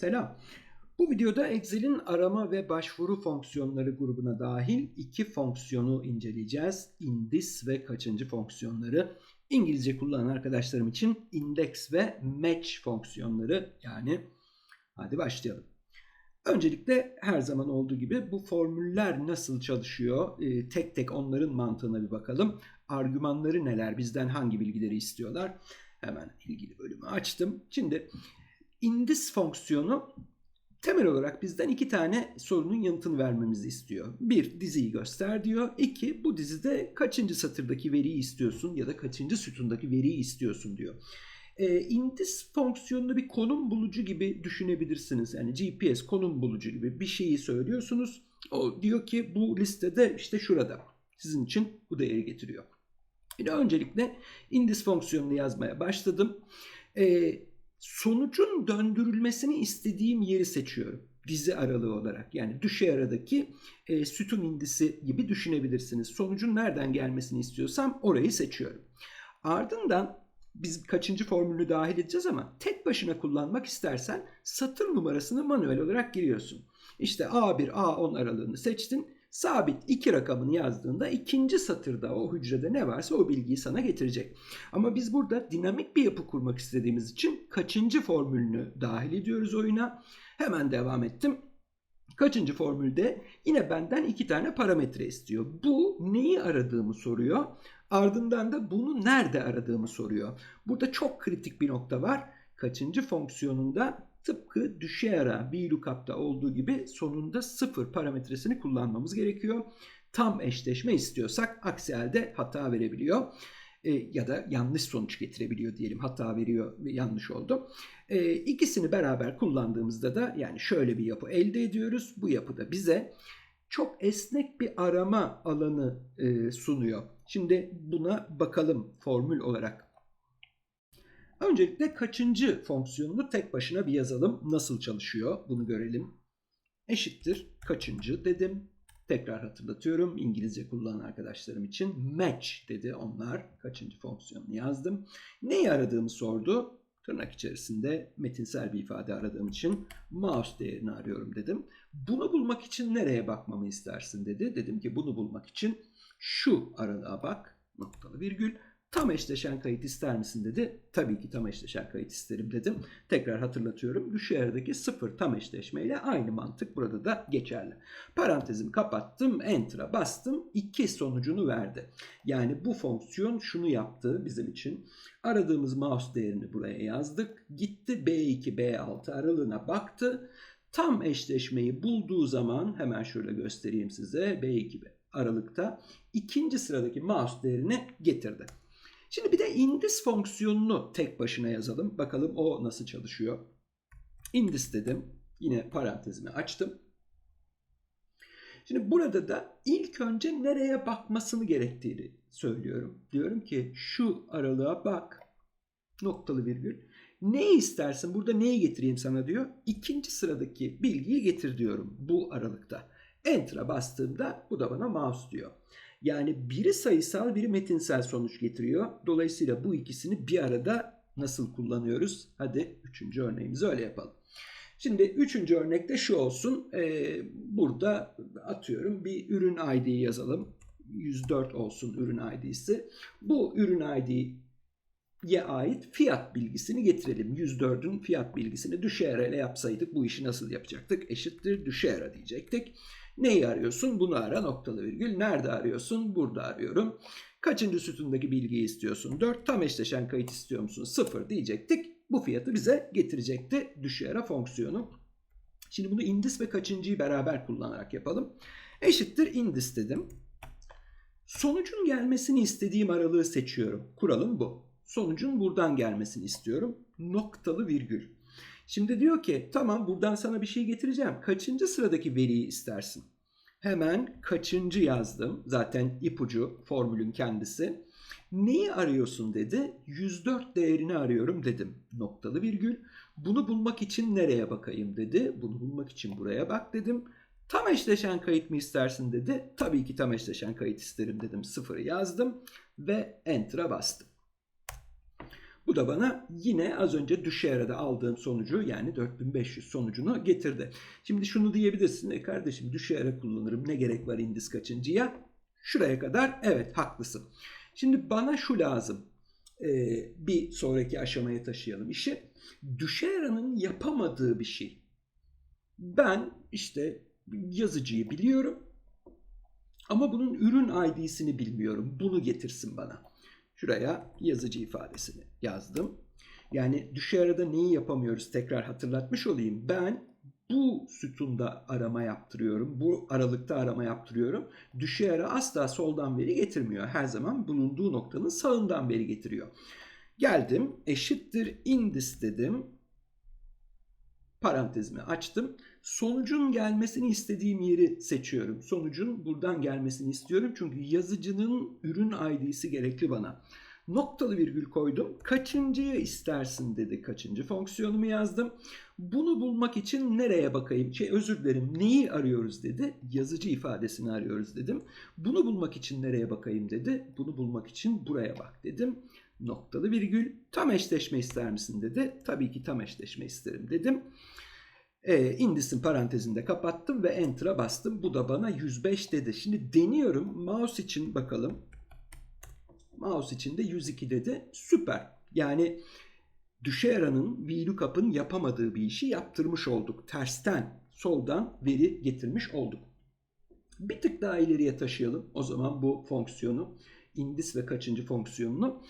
Selam. Bu videoda Excel'in arama ve başvuru fonksiyonları grubuna dahil iki fonksiyonu inceleyeceğiz. Indis ve kaçıncı fonksiyonları. İngilizce kullanan arkadaşlarım için index ve match fonksiyonları yani hadi başlayalım. Öncelikle her zaman olduğu gibi bu formüller nasıl çalışıyor? Ee, tek tek onların mantığına bir bakalım. Argümanları neler? Bizden hangi bilgileri istiyorlar? Hemen ilgili bölümü açtım. Şimdi indis fonksiyonu temel olarak bizden iki tane sorunun yanıtını vermemizi istiyor. Bir, diziyi göster diyor. İki, bu dizide kaçıncı satırdaki veriyi istiyorsun ya da kaçıncı sütundaki veriyi istiyorsun diyor. E, indis fonksiyonunu bir konum bulucu gibi düşünebilirsiniz. Yani GPS konum bulucu gibi bir şeyi söylüyorsunuz. O diyor ki bu listede işte şurada. Sizin için bu değeri getiriyor. Yine öncelikle indis fonksiyonunu yazmaya başladım. E, sonucun döndürülmesini istediğim yeri seçiyorum. Dizi aralığı olarak yani düşey aradaki e, sütun indisi gibi düşünebilirsiniz. Sonucun nereden gelmesini istiyorsam orayı seçiyorum. Ardından biz kaçıncı formülünü dahil edeceğiz ama tek başına kullanmak istersen satır numarasını manuel olarak giriyorsun. İşte A1, A10 aralığını seçtin. Sabit iki rakamını yazdığında ikinci satırda o hücrede ne varsa o bilgiyi sana getirecek. Ama biz burada dinamik bir yapı kurmak istediğimiz için kaçıncı formülünü dahil ediyoruz oyuna. Hemen devam ettim. Kaçıncı formülde yine benden iki tane parametre istiyor. Bu neyi aradığımı soruyor. Ardından da bunu nerede aradığımı soruyor. Burada çok kritik bir nokta var. Kaçıncı fonksiyonunda tıpkı düşey ara VLOOKUP'ta olduğu gibi sonunda sıfır parametresini kullanmamız gerekiyor. Tam eşleşme istiyorsak aksi halde hata verebiliyor. E, ya da yanlış sonuç getirebiliyor diyelim. Hata veriyor yanlış oldu. E, ikisini beraber kullandığımızda da yani şöyle bir yapı elde ediyoruz. Bu yapıda bize çok esnek bir arama alanı e, sunuyor. Şimdi buna bakalım formül olarak. Öncelikle kaçıncı fonksiyonunu tek başına bir yazalım. Nasıl çalışıyor bunu görelim. Eşittir kaçıncı dedim. Tekrar hatırlatıyorum İngilizce kullanan arkadaşlarım için. Match dedi onlar. Kaçıncı fonksiyonunu yazdım. Neyi aradığımı sordu. Tırnak içerisinde metinsel bir ifade aradığım için mouse değerini arıyorum dedim. Bunu bulmak için nereye bakmamı istersin dedi. Dedim ki bunu bulmak için şu aralığa bak noktalı virgül Tam eşleşen kayıt ister misin dedi. Tabii ki tam eşleşen kayıt isterim dedim. Tekrar hatırlatıyorum. Düşey aradaki sıfır tam eşleşmeyle aynı mantık burada da geçerli. Parantezimi kapattım. Enter'a bastım. iki sonucunu verdi. Yani bu fonksiyon şunu yaptı bizim için. Aradığımız mouse değerini buraya yazdık. Gitti B2 B6 aralığına baktı. Tam eşleşmeyi bulduğu zaman hemen şöyle göstereyim size. B2 aralıkta ikinci sıradaki mouse değerini getirdi. Şimdi bir de indis fonksiyonunu tek başına yazalım. Bakalım o nasıl çalışıyor. Indis dedim. Yine parantezimi açtım. Şimdi burada da ilk önce nereye bakmasını gerektiğini söylüyorum. Diyorum ki şu aralığa bak. Noktalı virgül. Ne istersin? Burada neyi getireyim sana diyor. İkinci sıradaki bilgiyi getir diyorum bu aralıkta. Enter'a bastığımda bu da bana mouse diyor. Yani biri sayısal biri metinsel sonuç getiriyor. Dolayısıyla bu ikisini bir arada nasıl kullanıyoruz? Hadi üçüncü örneğimizi öyle yapalım. Şimdi üçüncü örnekte şu olsun. Ee, burada atıyorum bir ürün ID'yi yazalım. 104 olsun ürün ID'si. Bu ürün ID'ye ait fiyat bilgisini getirelim. 104'ün fiyat bilgisini düşer ile yapsaydık bu işi nasıl yapacaktık? Eşittir düşer diyecektik. Neyi arıyorsun? Bunu ara noktalı virgül. Nerede arıyorsun? Burada arıyorum. Kaçıncı sütundaki bilgiyi istiyorsun? 4. Tam eşleşen kayıt istiyor musun? 0 diyecektik. Bu fiyatı bize getirecekti düşey ara fonksiyonu. Şimdi bunu indis ve kaçıncıyı beraber kullanarak yapalım. Eşittir indis dedim. Sonucun gelmesini istediğim aralığı seçiyorum. Kuralım bu. Sonucun buradan gelmesini istiyorum. Noktalı virgül. Şimdi diyor ki tamam buradan sana bir şey getireceğim. Kaçıncı sıradaki veriyi istersin? Hemen kaçıncı yazdım. Zaten ipucu formülün kendisi. Neyi arıyorsun dedi. 104 değerini arıyorum dedim. Noktalı virgül. Bunu bulmak için nereye bakayım dedi. Bunu bulmak için buraya bak dedim. Tam eşleşen kayıt mı istersin dedi. Tabii ki tam eşleşen kayıt isterim dedim. Sıfırı yazdım ve enter'a bastım. Bu da bana yine az önce düşe arada aldığım sonucu yani 4500 sonucunu getirdi. Şimdi şunu diyebilirsin. E kardeşim düşe ara kullanırım. Ne gerek var indis kaçıncıya? Şuraya kadar evet haklısın. Şimdi bana şu lazım. Ee, bir sonraki aşamaya taşıyalım işi. Düşeranın yapamadığı bir şey. Ben işte yazıcıyı biliyorum ama bunun ürün ID'sini bilmiyorum. Bunu getirsin bana. Şuraya yazıcı ifadesini yazdım. Yani düşe arada neyi yapamıyoruz tekrar hatırlatmış olayım. Ben bu sütunda arama yaptırıyorum. Bu aralıkta arama yaptırıyorum. Düşe ara asla soldan veri getirmiyor. Her zaman bulunduğu noktanın sağından veri getiriyor. Geldim eşittir indis dedim. Parantezimi açtım. Sonucun gelmesini istediğim yeri seçiyorum. Sonucun buradan gelmesini istiyorum. Çünkü yazıcının ürün ID'si gerekli bana. Noktalı virgül koydum. Kaçıncıyı istersin dedi. Kaçıncı fonksiyonumu yazdım. Bunu bulmak için nereye bakayım? Şey özür dilerim. Neyi arıyoruz dedi. Yazıcı ifadesini arıyoruz dedim. Bunu bulmak için nereye bakayım dedi. Bunu bulmak için buraya bak dedim. Noktalı virgül. Tam eşleşme ister misin dedi. Tabii ki tam eşleşme isterim dedim. E, indisin parantezinde kapattım ve enter'a bastım. Bu da bana 105 dedi. Şimdi deniyorum. Mouse için bakalım. Mouse için de 102 dedi. Süper. Yani Düşera'nın VLOOKUP'ın yapamadığı bir işi yaptırmış olduk. Tersten, soldan veri getirmiş olduk. Bir tık daha ileriye taşıyalım. O zaman bu fonksiyonu, indis ve kaçıncı fonksiyonunu.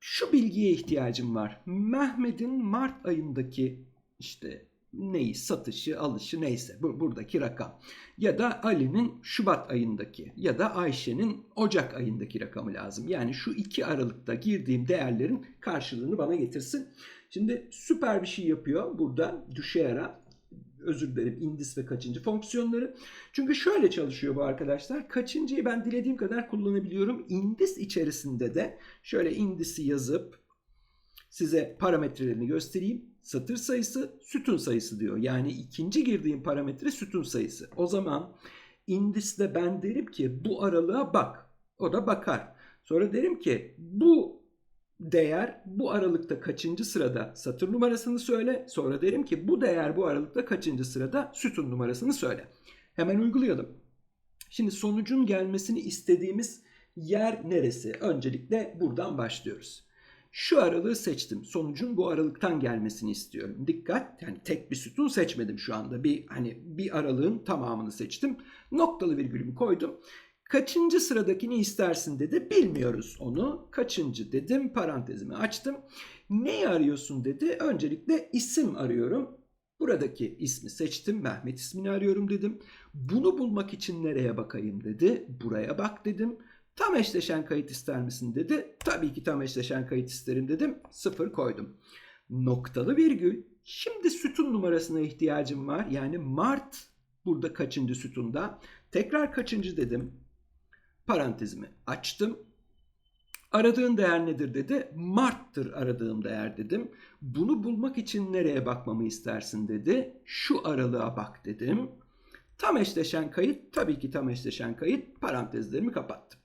Şu bilgiye ihtiyacım var. Mehmet'in Mart ayındaki işte neyi satışı alışı neyse bu, buradaki rakam ya da Ali'nin Şubat ayındaki ya da Ayşe'nin Ocak ayındaki rakamı lazım. Yani şu iki aralıkta girdiğim değerlerin karşılığını bana getirsin. Şimdi süper bir şey yapıyor burada düşeyara özür dilerim indis ve kaçıncı fonksiyonları. Çünkü şöyle çalışıyor bu arkadaşlar. Kaçıncıyı ben dilediğim kadar kullanabiliyorum. Indis içerisinde de şöyle indisi yazıp size parametrelerini göstereyim satır sayısı sütun sayısı diyor. Yani ikinci girdiğim parametre sütun sayısı. O zaman indiste ben derim ki bu aralığa bak. O da bakar. Sonra derim ki bu değer bu aralıkta kaçıncı sırada satır numarasını söyle. Sonra derim ki bu değer bu aralıkta kaçıncı sırada sütun numarasını söyle. Hemen uygulayalım. Şimdi sonucun gelmesini istediğimiz yer neresi? Öncelikle buradan başlıyoruz. Şu aralığı seçtim. Sonucun bu aralıktan gelmesini istiyorum. Dikkat yani tek bir sütun seçmedim şu anda. Bir hani bir aralığın tamamını seçtim. Noktalı virgülümü koydum. Kaçıncı sıradakini istersin dedi. Bilmiyoruz onu. Kaçıncı dedim. Parantezimi açtım. Neyi arıyorsun dedi. Öncelikle isim arıyorum. Buradaki ismi seçtim. Mehmet ismini arıyorum dedim. Bunu bulmak için nereye bakayım dedi. Buraya bak dedim. Tam eşleşen kayıt ister misin dedi. Tabii ki tam eşleşen kayıt isterim dedim. Sıfır koydum. Noktalı virgül. Şimdi sütun numarasına ihtiyacım var. Yani Mart burada kaçıncı sütunda. Tekrar kaçıncı dedim. Parantezimi açtım. Aradığın değer nedir dedi. Mart'tır aradığım değer dedim. Bunu bulmak için nereye bakmamı istersin dedi. Şu aralığa bak dedim. Tam eşleşen kayıt tabii ki tam eşleşen kayıt parantezlerimi kapattım.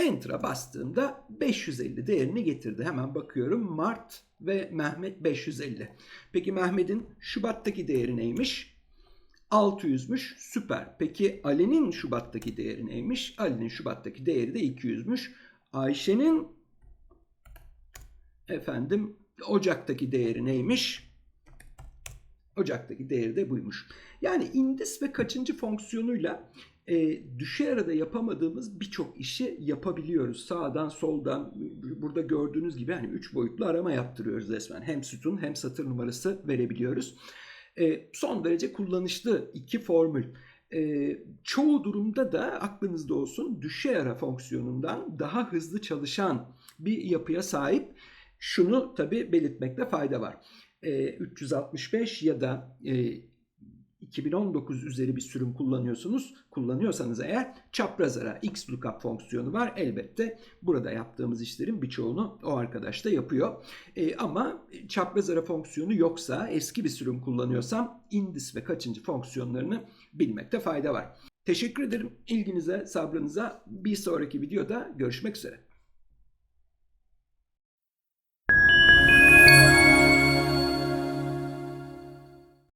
Enter'a bastığımda 550 değerini getirdi. Hemen bakıyorum Mart ve Mehmet 550. Peki Mehmet'in Şubat'taki değeri neymiş? 600'müş. Süper. Peki Ali'nin Şubat'taki değeri neymiş? Ali'nin Şubat'taki değeri de 200'müş. Ayşe'nin efendim Ocak'taki değeri neymiş? Ocak'taki değeri de buymuş. Yani indis ve kaçıncı fonksiyonuyla e, düşe arada yapamadığımız birçok işi yapabiliyoruz. Sağdan soldan burada gördüğünüz gibi hani üç boyutlu arama yaptırıyoruz resmen. Hem sütun hem satır numarası verebiliyoruz. E, son derece kullanışlı iki formül. E, çoğu durumda da aklınızda olsun düşe ara fonksiyonundan daha hızlı çalışan bir yapıya sahip. Şunu tabi belirtmekte fayda var. E, 365 ya da e, 2019 üzeri bir sürüm kullanıyorsunuz. Kullanıyorsanız eğer çapraz ara X fonksiyonu var. Elbette burada yaptığımız işlerin birçoğunu o arkadaş da yapıyor. E, ama çapraz ara fonksiyonu yoksa eski bir sürüm kullanıyorsam indis ve kaçıncı fonksiyonlarını bilmekte fayda var. Teşekkür ederim ilginize, sabrınıza. Bir sonraki videoda görüşmek üzere.